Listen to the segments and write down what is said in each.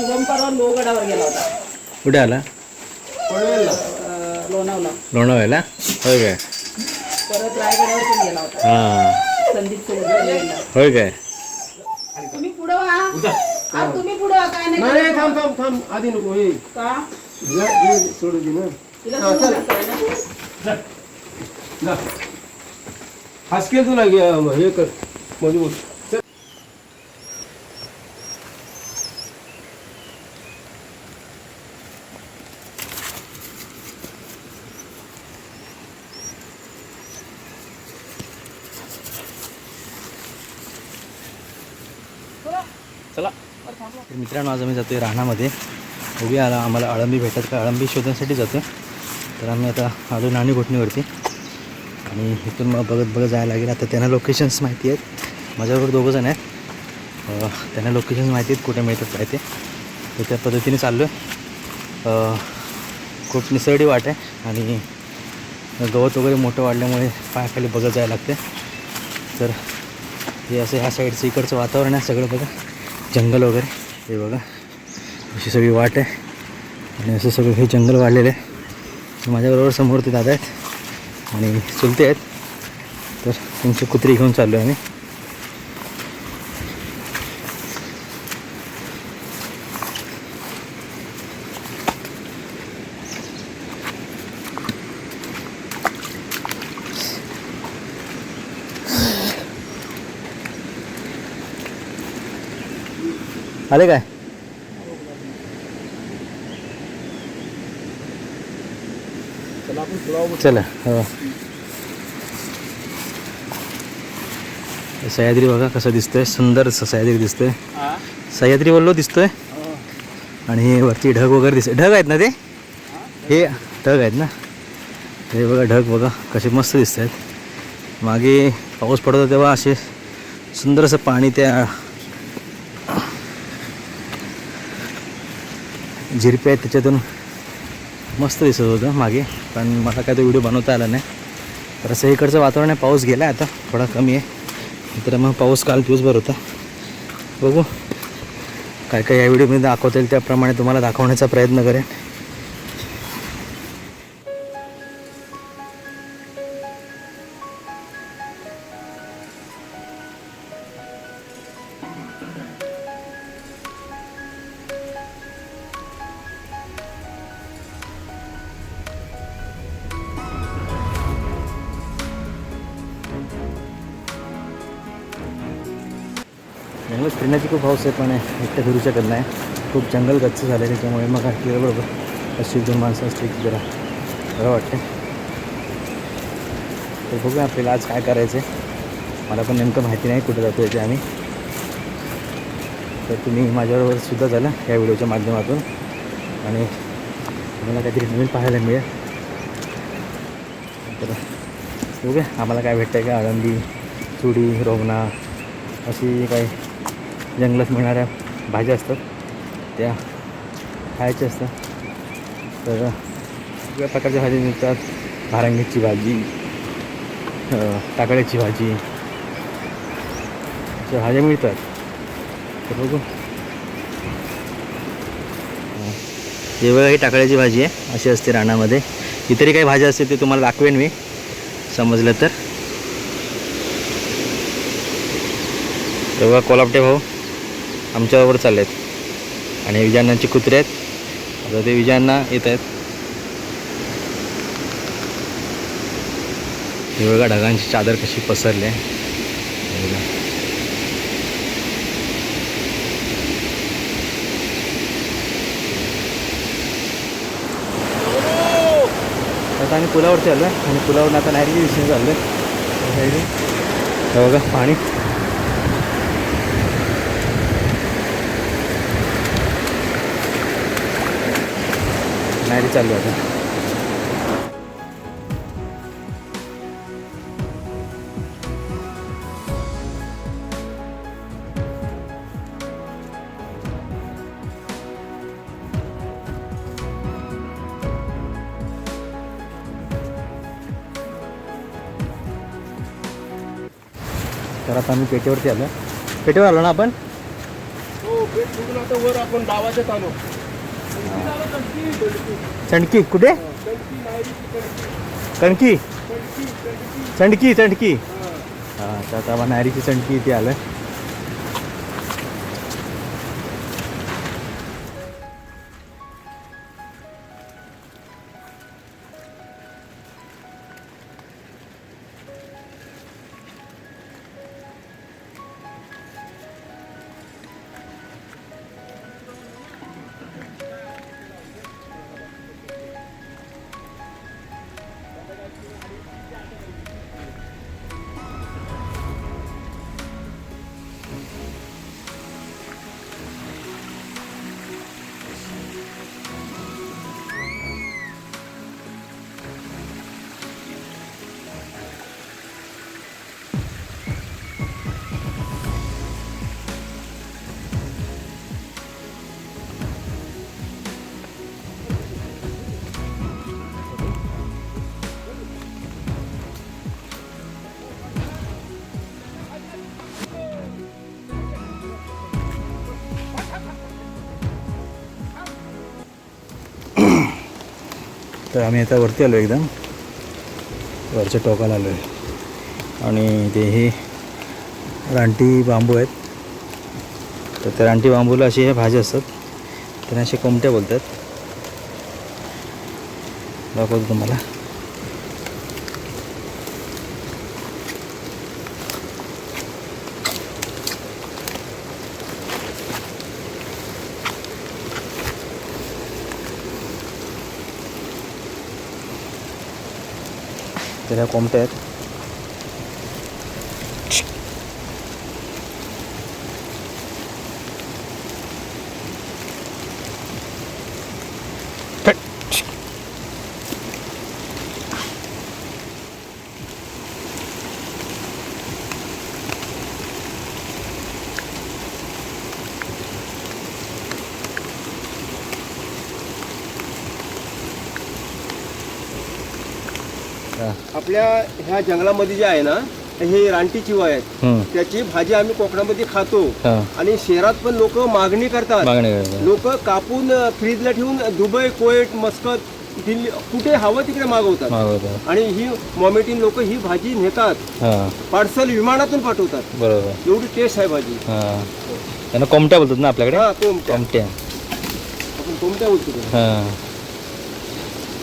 शुभम परवा लोहगडावर गेला होता. कुठे आला? अं, लोणावला. लोणावळ्याला? होय काय? परत रायगडावर पण गेला होता. हां. संदीप सोबत होय काय? तुम्ही पुढं व्हा. आ, तुम्ही पुढं व्हा काय नाही नाही थांब थांब थांब. आधी नको हे. का? हे सोडू दे ना. तिला सोडून टाकताय ना? जा. हासके तुला घे- हे कर. मजबूत. चला. तर मित्रांनो आज आम्ही आहे रानामध्ये. बघूया आला आम्हाला अळंबी भेटत का? अळंबी शोधण्यासाठी जातो तर आम्ही आता आलो नाणी घोटणीवरती आणि इथून मग बघत बघत जायला लागेल. आता त्यांना लोकेशन्स माहिती आहेत. माझ्याबरोबर दोघं जण आहेत. त्यांना लोकेशन्स माहिती आहेत कुठे मिळतात काय ते. तर त्या पद्धतीने चाललो आहे खूप निसरडी वाट आहे. आणि गवत वगैरे मोठं वाढल्यामुळे पायाखाली बघत जायला लागते तर हे असं ह्या साईडचं इकडचं वातावरण आहे सगळं बघा. जंगल वगैरे. हे बघा. अशी सगळी वाट आहे. आणि असं सगळं हे जंगल वाढलेलं आहे. माझ्याबरोबर समोर ते दादा आहेत. आणि चुलते आहेत. तर त्यांची कुत्री घेऊन चाललो आहे आम्ही. आले काय? चला हो. सह्याद्री बघा कसं दिसतंय सुंदर सह्याद्री दिसतंय. सह्याद्री बोललो दिसतोय. आणि हे वरती ढग वगैरे दिसतंय. ढग आहेत ना ते? हे ढग आहेत. ना? हे बघा ढग बघा कसे मस्त दिसत आहेत मागे पाऊस पडत तेव्हा असे सुंदर असं पाणी त्या झिरपे आहेत त्याच्यातून मस्त दिसत होतं मागे पण मला काय तो व्हिडिओ बनवता आला नाही. तर असं इकडचं वातावरण आहे पाऊस गेला आहे आता थोडा कमी आहे. तर मग पाऊस काल दिवसभर होता. बघू काय काय या व्हिडिओमध्ये दाखवता येईल त्याप्रमाणे तुम्हाला दाखवण्याचा प्रयत्न करेन. आहे पण एकटं फिरू शकत नाही. खूप जंगल गच्च झालं आहे त्याच्यामुळे. मग बरोबर अशी दोन माणसं असली की जरा बरं वाटते तर बघूया आपल्याला आज काय करायचं आहे मला पण नेमकं माहिती नाही कुठं जातो याचे आम्ही. तर तुम्ही माझ्याबरोबर सुद्धा झालं या व्हिडिओच्या माध्यमातून. आणि तुम्हाला काहीतरी नवीन पाहायला मिळेल. तर बघूया आम्हाला काय भेटतं आहे का? आळंदी चुडी रोगणा अशी काही जंगलात मिळणाऱ्या भाज्या असतात त्या खायच्या असतात. तर वेगवेगळ्या प्रकारच्या भाज्या मिळतात. भारंगीची भाजी टाकड्याची टाकळ्याची भाजी अशा भाज्या मिळतात. तर बघू. हं. ही टाकळ्याची भाजी आहे अशी असते रानामध्ये. इतरही काही भाज्या असते ते तुम्हाला दाखवेन मी. समजलं तर. तेव्हा कोलापटे भाऊ. आमच्याबरोबर चालले आहेत आणि विजयांनाचे कुत्रे आहेत. आता ते विजयांना येत आहेत. हे बघा ढगांची चादर कशी पसरली आहे. आता आम्ही पुलावरती आलो आहे. आणि पुलावरून आता नायरीची विषय चाललो आहे बघा पाणी. नायरी चालू आहे. तर आता आम्ही पेटीवरती आलो. पेटीवर आलो ना आपण? हो पेट सोडून आता वर आपण डावाच्या आलो. चंडकी कुठे? कणकी, नायरीची कणकी, चंडकी चंडकी हा. आता नारीची चंडकी इथे आलं. तर आम्ही आता वरती आलो एकदम. वरच्या टोकाला आलो आहे आणि ते हे रानटी बांबू आहेत. तर त्या रानटी बांबूला अशी हे भाज्या असतात. त्यांना असे कोमट्या बोलतात. दाखवतो तुम्हाला. तर ह्या कोमट्या आपल्या ह्या जंगलामध्ये जे आहे ना हे रानटी चिवा आहेत. त्याची भाजी आम्ही कोकणामध्ये खातो. आणि शहरात पण लोक मागणी करतात. लोक कापून फ्रीजला ठेवून दुबई कोएट मस्कत दिल्ली कुठे हवं तिकडे मागवतात. आणि ही मॉमेटिन लोक ही भाजी नेतात. पार्सल विमानातून पाठवतात. बरोबर. एवढी टेस्ट आहे भाजी. त्यांना कोमट्या बोलतात ना आपल्याकडे? कोमट्या. कोमट्या. आपण कोमट्या बोलतो.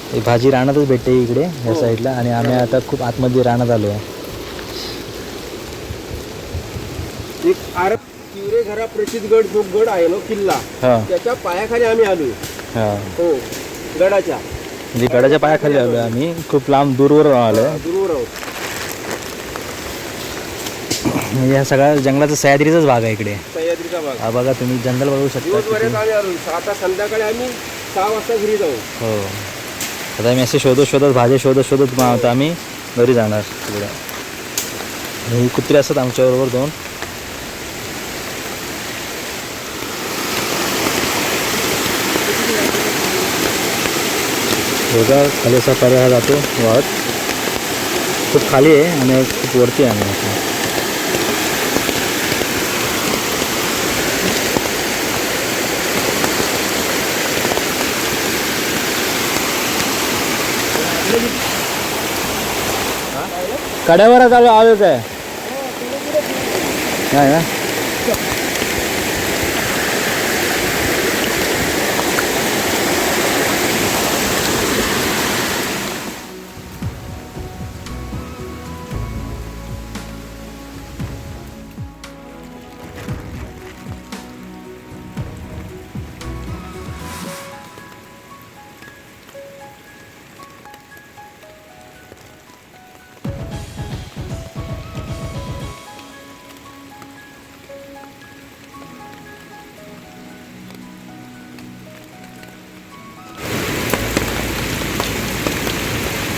हां ही भाजी रानातच भेटते इकडे या हो. साईडला. आणि आम्ही आता खूप आतमध्ये रानात आलो आहे. एक आरब तिवरे घरा प्रसिद्ध गड जो गड आहे ना किल्ला हां. त्याच्या पायाखाली आम्ही आलो हां. हो. गडाच्या. म्हणजे गडाच्या पायाखाली आलो आम्ही. खूप लांब दूरवर आलो दूरवर आहोत. म्हणजे हा सगळा जंगलाचा सह्याद्रीचाच भाग आहे इकडे. सह्याद्रीचा भाग. हा बघा तुम्ही जंगल बघू शकता दिवसभरात किती- आम्ही आलो. आता संध्याकाळी आम्ही सहा वाजता घरी जाऊ. हो. आता आम्ही असे शोधत शोधत भाज्या शोधत शोधत मग आता आम्ही घरी जाणार तिकडे आणि ही कुत्री असतात आमच्याबरोबर दोन बघा खाली असा पर्याय हा जातो वाहत खूप खाली आहे आणि खूप वरती आहे आम्ही आता. कड्यावरच आलो आलो आहे. नाही ना?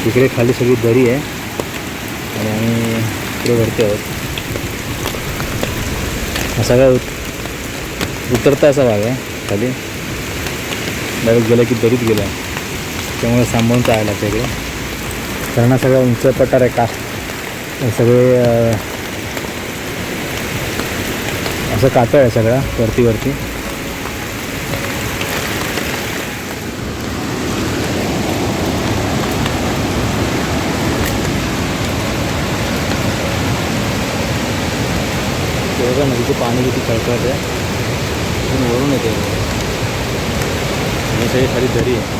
इकडे खाली सगळी दरी आहे. आणि आम्ही इकडे भरते आहोत. हा सगळा उत- उतरता असा भाग आहे खाली. डायरेक्ट गेला की दरीत गेला. त्यामुळे सांभाळून चालायला लागतं इकडे. कारण हा सगळा उंच पठार आहे का? सगळे असं कातळ आहे सगळा वरती वरती. बघा नदीचं पाणी किती खळखळत आहे? पण वरून येते. आणि सगळी खाली दरी आहे.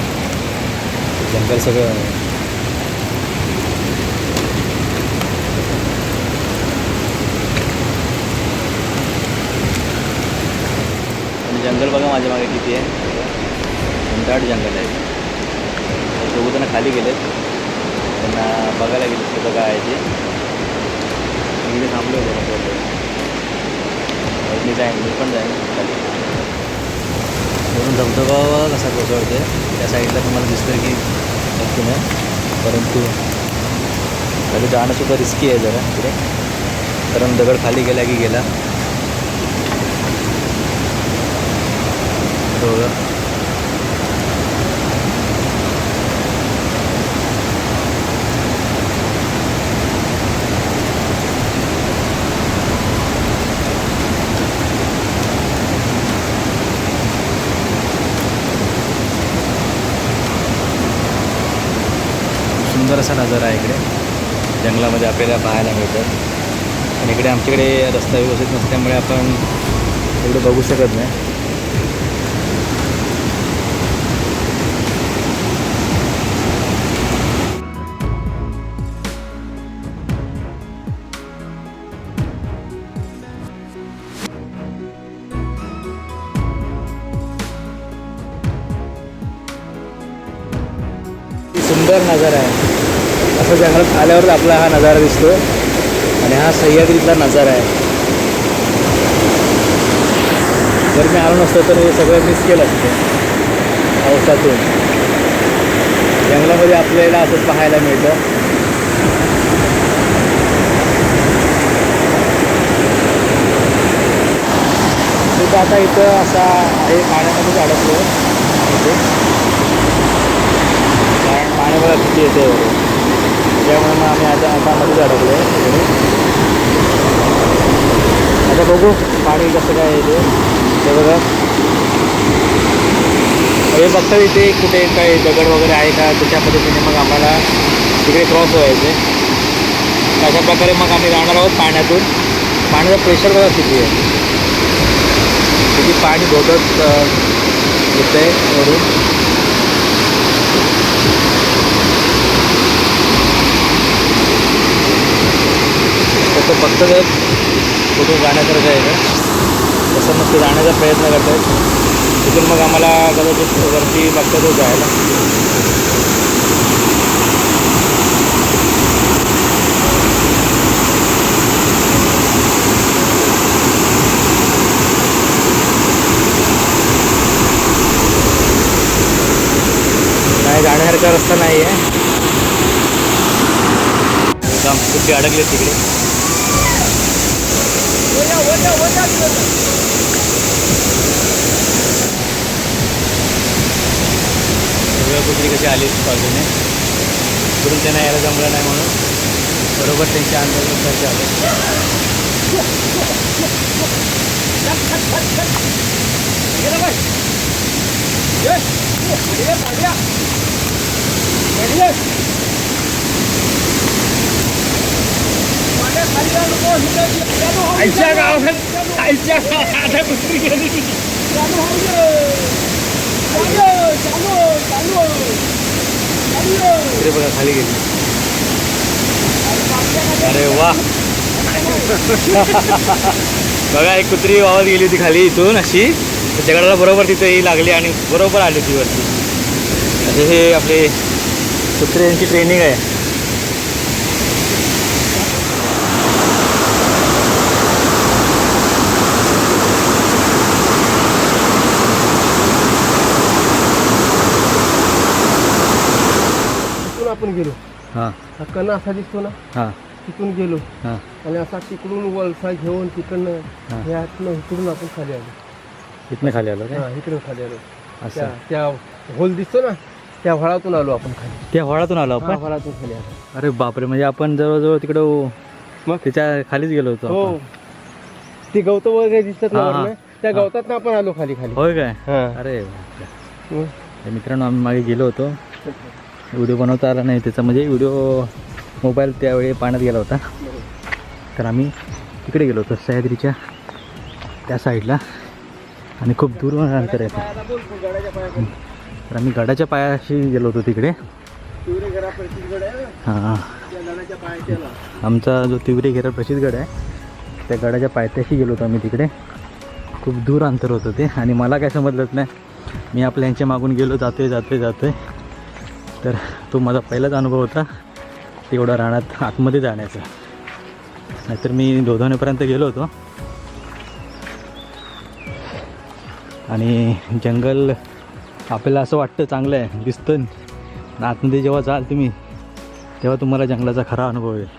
जंगल सगळं आणि जंगल बघा माझ्या मागे किती आहे. घनदाट जंगल आहे. दोघं जण खाली गेलेत. त्यांना बघायला गेले कुठं काय आहे ते. मी होते थांबलो होतो मी जाईन मी पण जाईन. खाली म्हणून धबधबा कसा कोसळते त्या साईडला तुम्हाला दिसतं की नक्की नाही. परंतु खाली जाणंसुद्धा रिस्की आहे जरा इकडे. कारण दगड खाली गेला की गेला. बघा. सुंदर असा नजारा आहे इकडे. जंगलामध्ये आपल्याला पाहायला मिळतात आणि इकडे आमच्याकडे रस्ता व्यवस्थित नसल्यामुळे आपण एवढं बघू शकत नाही. सुंदर नजारा आहे. असं जंगलात आल्यावर आपला हा नजारा दिसतो आणि हा सह्याद्रीतला नजारा आहे. जर मी आलो नसतो तर हे सगळं मिस केलं असतं. पावसातून. जंगलामध्ये आपल्याला असंच पाहायला मिळतं. तिथं आता इथं असा आहे पाण्यामध्येच अडकलो इथे. कारण किती येते त्यामुळे त्याच्यामुळे मग आम्ही आता आता मध्येच अडकलो आहे आता बघू पाणी कसं काय येते ते. बघा. हे फक्त इथे कुठे काही दगड वगैरे आहे का? त्याच्या पद्धतीने मग आम्हाला तिकडे क्रॉस व्हायचे. अशा प्रकारे मग आम्ही राहणार आहोत पाण्यातून. पाण्याचं प्रेशर बघा किती आहे. किती पाणी धोतच येत आहे वरून. तसं फक्त जर फोटो जाण्यासारखं आहे का? तसं मग ते जाण्याचा प्रयत्न करत आहेत तिथून मग आम्हाला कदाचित वरती बघतातच जायला. नाही जाण्यासारखा रस्ता नाही आहे आमची कुठे अडकले तिकडे. कुत्री कशी आली बाजूने कुठून त्यांना यायला जमलं नाही म्हणून बरोबर त्यांच्या अंदाजानुसारचे आले आईच्या गावात आईच्या गावात कुत्री गेली बघा खाली गेली अरे वा बघा एक कुत्री वावत गेली होती खाली इथून अशी. तर बरोबर तिथे ही लागली आणि बरोबर आली होती वरती. असे हे आपले कुत्र्यांची ट्रेनिंग आहे तिथून आपण गेलो हां हा कणा असा दिसतो ना हां. तिथून गेलो. हां. आणि असा तिकडून वलसा घेऊन तिकडनं हा. ह्यातनं इकडून आपण खाली आलो. इथनं खाली आलो काय? हा इकडून खाली आलो. असं त्या होल दिसतो ना त्या व्हाळातून आलो आपण खाली. त्या व्हाळातून आलो हा, आपण व्हाळातून खाली आलो. अरे बापरे म्हणजे आपण जवळजवळ तिकडं मग? त्याच्या खालीच गेलो होतो हो. आपण. ती गवत वगैरे दिसतात ना हा, हा. वरनं, त्या. गवतात आपण आलो खाली खाली. होय काय? हा. अरे बापरे. मग? तर मित्रांनो आम्ही मागे गेलो होतो. व्हिडिओ बनवता आला नाही त्याचा म्हणजे व्हिडिओ मोबाईल त्यावेळी पाण्यात गेला होता. तर आम्ही तिकडे गेलो होतो सह्याद्रीच्या त्या साईडला. आणि खूप दूर अंतर येतं तर आम्ही गडाच्या पायाशी गेलो होतो तिकडे. हां. आमचा जो तिवरे घेरा प्रसिद्ध गड आहे त्या गडाच्या पायथ्याशी गेलो होतो आम्ही तिकडे. खूप दूर अंतर होतं ते. आणि मला काय समजलंच नाही. मी आपल्या यांच्या मागून गेलो जातोय जातोय जातोय. तर तो माझा पहिलाच अनुभव होता तेवढा रानात आतमध्ये जाण्याचा. नाहीतर मी दोधानेपर्यंत गेलो होतो. आणि जंगल आपल्याला असं वाटतं चांगलं आहे दिसतं. आतमध्ये जेव्हा जाल तुम्ही तेव्हा तुम्हाला जंगलाचा खरा अनुभव येईल